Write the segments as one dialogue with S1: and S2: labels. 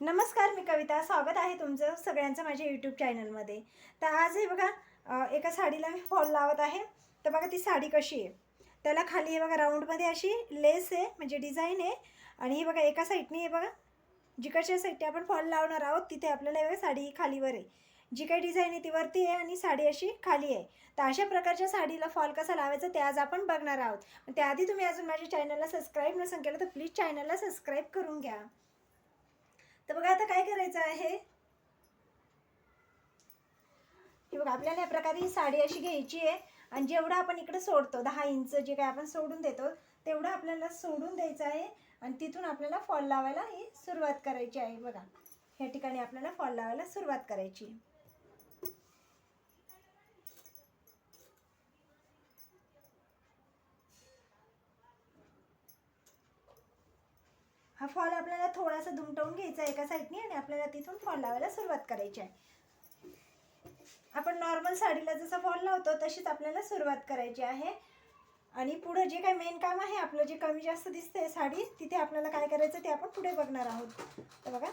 S1: नमस्कार मी कविता. स्वागत आहे तुमचं सगळ्यांचं माझ्या यूट्यूब चॅनलमध्ये तर आज हे बघा एका साडीला मी फॉल लावत आहे. तर बघा ती साडी कशी आहे. त्याला खाली हे बघा राऊंडमध्ये अशी लेस आहे म्हणजे डिझाईन आहे. आणि हे बघा एका साईडने हे बघा जिकडच्या साईडने आपण फॉल लावणार आहोत तिथे आपल्याला हे बघा साडी खालीवर आहे. जी काही डिझाईन आहे ती वरती आहे आणि साडी अशी खाली आहे. तर अशा प्रकारच्या साडीला फॉल कसा लावायचा ते आज आपण बघणार आहोत. पण त्याआधी तुम्ही अजून माझ्या चॅनलला सबस्क्राईब नसेल केलं तर प्लीज चॅनलला सबस्क्राईब करून घ्या. तर बघा आता काय करायचं आहे? हे बघा आपल्याला या प्रकारे ही साडी अशी घ्यायची आहे. आणि जेवढं आपण इकडे सोडतो दहा इंच जे काय आपण सोडून देतो तेवढं आपल्याला सोडून द्यायचं आहे. आणि तिथून आपल्याला फॉल लावायला ही सुरुवात करायची आहे. बघा ह्या ठिकाणी आपल्याला फॉल लावायला सुरुवात करायची फॉल आपल्याला थोडासा दुमटवून घ्यायचा आहे एका साईडनी आणि आपल्याला तिथून फॉल लावायला सुरुवात करायची आहे. आपण नॉर्मल साडीला जसं फॉल लावतो तशीच आपल्याला सुरुवात करायची आहे. आणि पुढं जे काही मेन काम आहे आपलं जे कमी जास्त दिसते साडी तिथे आपल्याला काय करायचं ते आपण पुढे बघणार आहोत. तर बघा.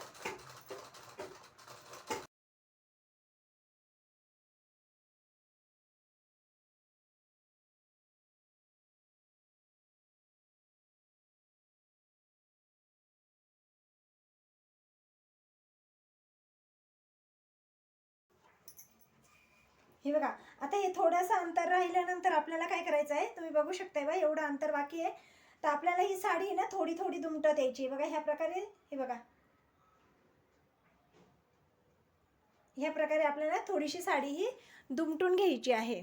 S1: हे बघा आता हे थोडंसं अंतर राहिल्यानंतर आपल्याला काय करायचं आहे? तुम्ही बघू शकताय बा एवढं अंतर बाकी आहे. तर आपल्याला ही साडी ना थोडी थोडी दुमटत यायची बघा ह्या प्रकारे हे बघा. ह्या प्रकारे आपल्याला थोडीशी साडी ही दुमटून घ्यायची आहे.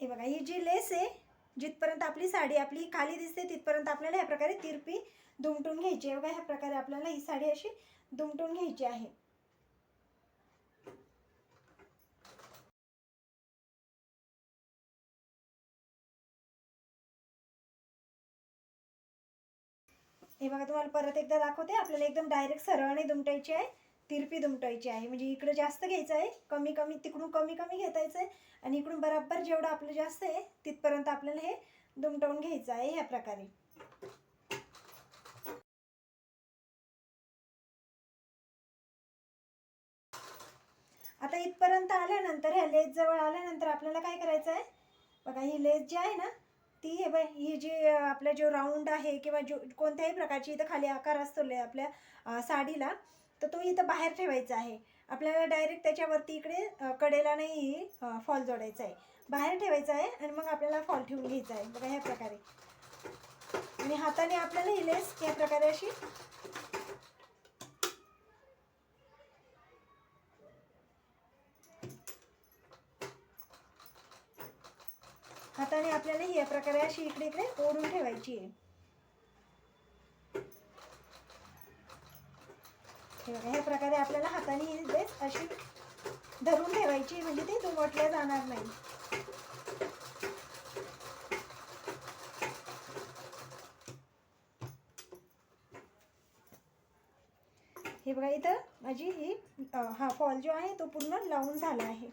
S1: हे बघा ही जी लेस आहे जिथपर्यंत आपली साडी आपली खाली दिसते तिथपर्यंत आपल्याला ह्या प्रकारे तिरपी दुमटून घ्यायची आहे. बघा ह्या प्रकारे आपल्याला ही साडी अशी दुमटून घ्यायची आहे. हे बघा तुम्हाला परत एकदा दाखवते. आपल्याला एकदम डायरेक्ट सरळ आणि दुमटायची आहे. तिरपी दुमटायची आहे. म्हणजे इकडं जास्त घ्यायचं आहे. कमी कमी तिकडून कमी कमी घेतायचं आहे. आणि इकडून बराबर जेवढं आपलं जास्त आहे तिथपर्यंत आपल्याला हे दुमटवून घ्यायचं आहे ह्या प्रकारे. आता इथपर्यंत आल्यानंतर ह्या लेस जवळ आल्यानंतर आपल्याला काय करायचं आहे? बघा ही लेस जी आहे ना ती हे बाय ही जी आपला जो राऊंड आहे किंवा जो कोणत्याही प्रकारची इथं खाली आकार असतो ले आपल्या साडीला तर तो इथं बाहेर ठेवायचा आहे. आपल्याला डायरेक्ट त्याच्यावरती इकडे कडेला नाही फॉल जोडायचा आहे. बाहेर ठेवायचा आहे आणि मग आपल्याला फॉल ठेवून घ्यायचा आहे. बघा ह्या प्रकारे. आणि हाताने आपल्याला ही लेस या प्रकारे अशी हाताने आपल्याला ही या प्रकारे अशी इकडे इकडे ओढून ठेवायची आहे. हे बघा, ह्या प्रकारे आपल्याला हाताने ही ड्रेस अशी धरून ठेवायची म्हणजे ती दुमटल्या जाणार नाही. हे बघा इथं माझी ही हा फॉल जो आहे तो पूर्ण लावून झाला आहे.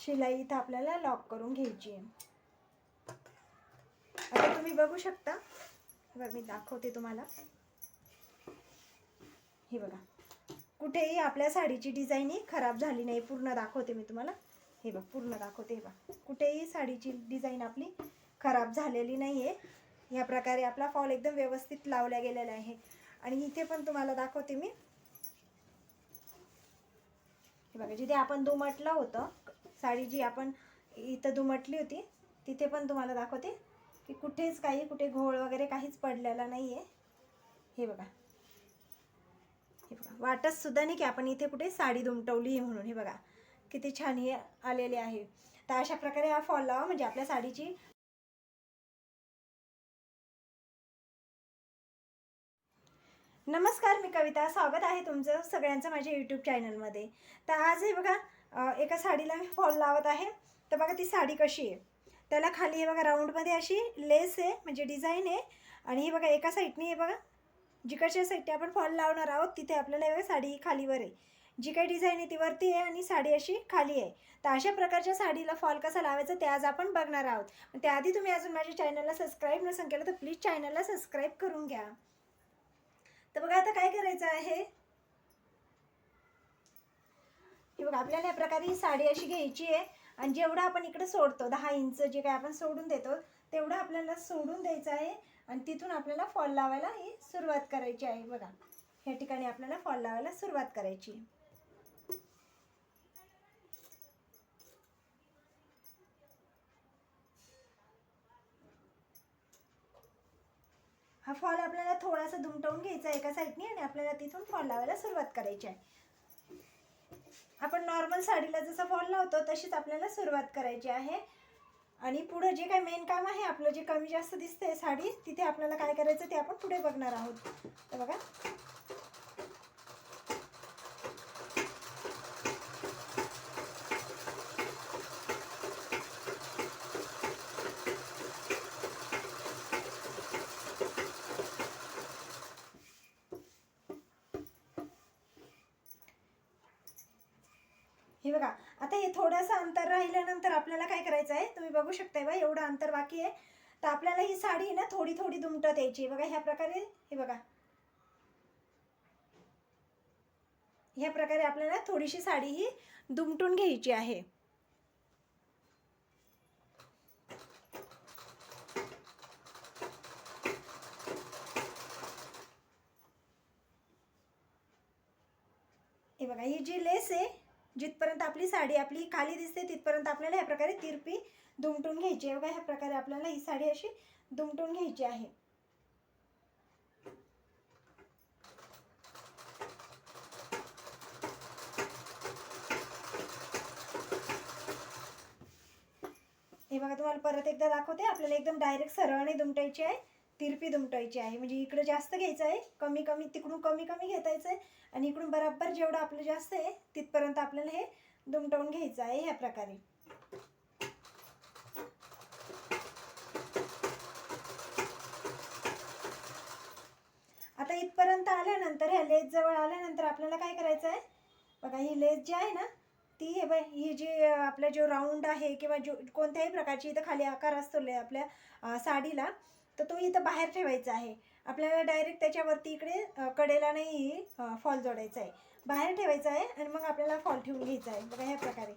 S1: शिलाई इथं आपल्याला लॉक करून घ्यायची आहे. आता तुम्ही बघू शकता बरं बघा मी दाखवते तुम्हाला. हे बघा. कुठेही आपल्या साडीची डिझाईन ही खराब झाली नाही. पूर्ण दाखवते मी तुम्हाला. हे बघ पूर्ण दाखवते हे बघ. कुठेही साडीची डिझाईन आपली खराब झालेली नाही आहे ह्या प्रकारे आपला फॉल एकदम व्यवस्थित लावला गेलेला आहे. आणि इथे पण तुम्हाला दाखवते मी. हे बघा जिथे आपण दुमटलं होतं साडी जी आपण इथं दुमटली होती तिथे पण तुम्हाला दाखवते. की कुठेच काही कुठे घोळ वगैरे काहीच पडलेला नाही आहे हे बघा. हे बघा. वाटच सुद्धा नाही की आपण इथे कुठे साडी दुमटवली आहे म्हणून. हे बघा. किती छान हे आलेले आहे. तर अशा प्रकारे हा फॉल लावा. म्हणजे आपल्या साडीची नमस्कार मी कविता. स्वागत आहे तुमचं सगळ्यांचं माझ्या यूट्यूब चॅनलमध्ये तर आज हे बघा एका साडीला मी फॉल लावत आहे. तर बघा ती साडी कशी आहे. त्याला खाली हे बघा राऊंडमध्ये अशी लेस आहे म्हणजे डिझाईन आहे. आणि हे बघा एका साईडने हे बघा जिकडच्या साईडने आपण फॉल लावणार आहोत तिथे आपल्याला हे बघा साडी खालीवर आहे. जी काही डिझाईन आहे ती वरती आहे आणि साडी अशी खाली आहे. तर अशा प्रकारच्या साडीला फॉल कसा लावायचा ते आज आपण बघणार आहोत. पण त्याआधी तुम्ही अजून माझ्या चॅनलला सबस्क्राईब नसेल केलं तर प्लीज चॅनलला सबस्क्राईब करून घ्या. तर बघा आता काय करायचं आहे? हे बघा आपल्याला या प्रकारे ही साडी अशी घ्यायची आहे. आणि जेवढं आपण इकडे सोडतो दहा इंच जे काय आपण सोडून देतो तेवढं आपल्याला सोडून द्यायचं आहे. आणि तिथून आपल्याला फॉल लावायला ही सुरुवात करायची आहे. बघा या ठिकाणी आपल्याला फॉल लावायला सुरुवात करायची. हा फॉल आपल्याला थोडासा दुमटवून घ्यायचा एका साईडने आणि आपल्याला तिथून फॉल लावायला सुरुवात करायची आहे. आपण नॉर्मल साडीला जसं फॉल लावतो तशीच आपल्याला सुरुवात करायची आहे. आणि पुढं जे काही मेन काम आहे आपलं जे कमी जास्त दिसतंय साडी तिथे आपल्याला काय करायचं ते आपण पुढे बघणार आहोत. तर बघा हे बघा आता हे थोडंसं अंतर राहिल्यानंतर आपल्याला काय करायचं आहे? तुम्ही बघू शकताय बा एवढं अंतर बाकी आहे. तर आपल्याला ही साडी ना थोडी थोडी दुमटत यायची. बघा ह्या प्रकारे हे बघा. ह्या प्रकारे आपल्याला थोडीशी साडी ही दुमटून घ्यायची आहे. हे बघा ही जी लेस आहे जिथपर्यंत आपली साडी आपली खाली दिसते तिथपर्यंत आपल्याला ह्या प्रकारे तिरपी दुमटून घ्यायची आहे. बघा ह्या प्रकारे आपल्याला ही साडी अशी दुमटून घ्यायची आहे. हे बघा तुम्हाला परत एकदा दाखवते. आपल्याला एकदम डायरेक्ट सरळने दुमटायची आहे. तिरपी दुमटायची आहे. म्हणजे इकडं जास्त घ्यायचं आहे कमी कमी तिकडून कमी कमी घेतायचं आहे आणि इकडून बराबर जेवढं आपलं जास्त आहे तिथपर्यंत आपल्याला हे दुमटवून घ्यायचं आहे ह्या प्रकारे. आता इथपर्यंत आल्यानंतर ह्या लेस जवळ आल्यानंतर आपल्याला काय करायचं आहे बघा ही लेस जी आहे ना ती हे बाय ही जी आपला जो राऊंड आहे किंवा जो कोणत्याही प्रकारची इथं खाली आकार असतो ले- आपल्या साडीला तर तो इथं बाहेर ठेवायचा आहे. आपल्याला डायरेक्ट त्याच्यावरती इकडे कडेला नाही फॉल जोडायचा आहे. बाहेर ठेवायचा आहे आणि मग आपल्याला फॉल ठेवून घ्यायचा आहे. बघा ह्या प्रकारे.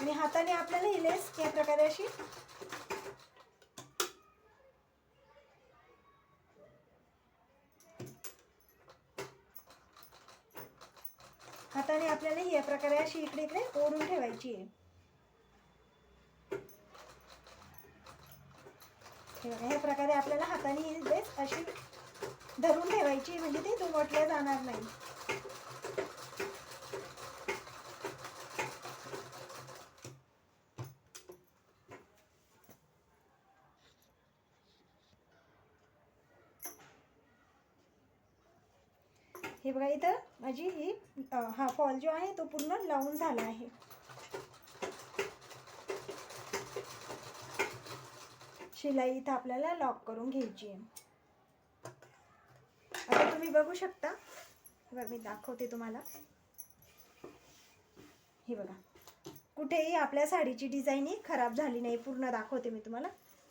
S1: आणि हाताने आपल्याला ही लेस या प्रकारे अशी हाताने आपल्याला ही या प्रकारे अशी इकडे इकडे ओढून ठेवायची आहे. ठेवणे. ह्या प्रकारे आपल्याला हाताने ही अशी धरून ठेवायची म्हणजे ती दुमटल्या जाणार नाही. हे बघा इथं माझी ही हा फॉल जो आहे तो पूर्ण लावून झाला आहे. शिलाई इथं आपल्याला लॉक करून घ्यायची आहे. आता तुम्ही बघू शकता. हे बघा मी दाखवते तुम्हाला. हे बघा. कुठेही आपल्या साडीची डिझाईन ही खराब झाली नाही. पूर्ण दाखवते मी तुम्हाला.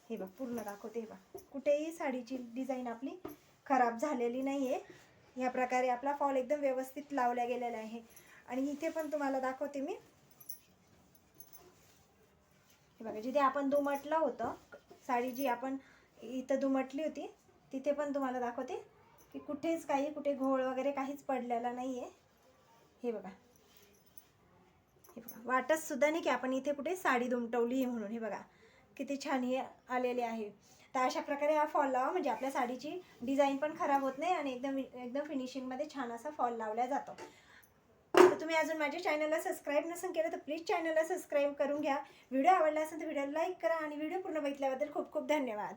S1: हे बघ पूर्ण दाखवते. हे बघ. कुठेही साडीची डिझाईन आपली खराब झालेली नाही आहे ह्या प्रकारे आपला फॉल एकदम व्यवस्थित लावला गेलेला आहे. आणि इथे पण तुम्हाला दाखवते मी. हे बघा जिथे आपण दुमटलं होतं साडी जी आपण इथं दुमटली होती तिथे पण तुम्हाला दाखवते. की कुठेच काही कुठे घोळ वगैरे काहीच पडलेला नाही आहे हे बघा. हे बघा. वाटच सुद्धा नाही की आपण इथे कुठे साडी दुमटवली आहे म्हणून. हे बघा. किती छान हे आलेले आहे. तर अशा प्रकारे हा फॉल लावा. म्हणजे आपल्या साडीची डिझाईन पण खराब होत नाही आणि एकदम एकदम फिनिशिंगमध्ये छान असा फॉल लावला जातो. तुम्ही अजून माझ्या चॅनलला सबस्क्राईब नसेल केलं तर प्लीज चॅनलला सबस्क्राईब करून घ्या. व्हिडिओ आवडला असेल तर व्हिडिओ लाईक करा आणि व्हिडिओ पूर्ण बघितल्याबद्दल खूप खूप धन्यवाद.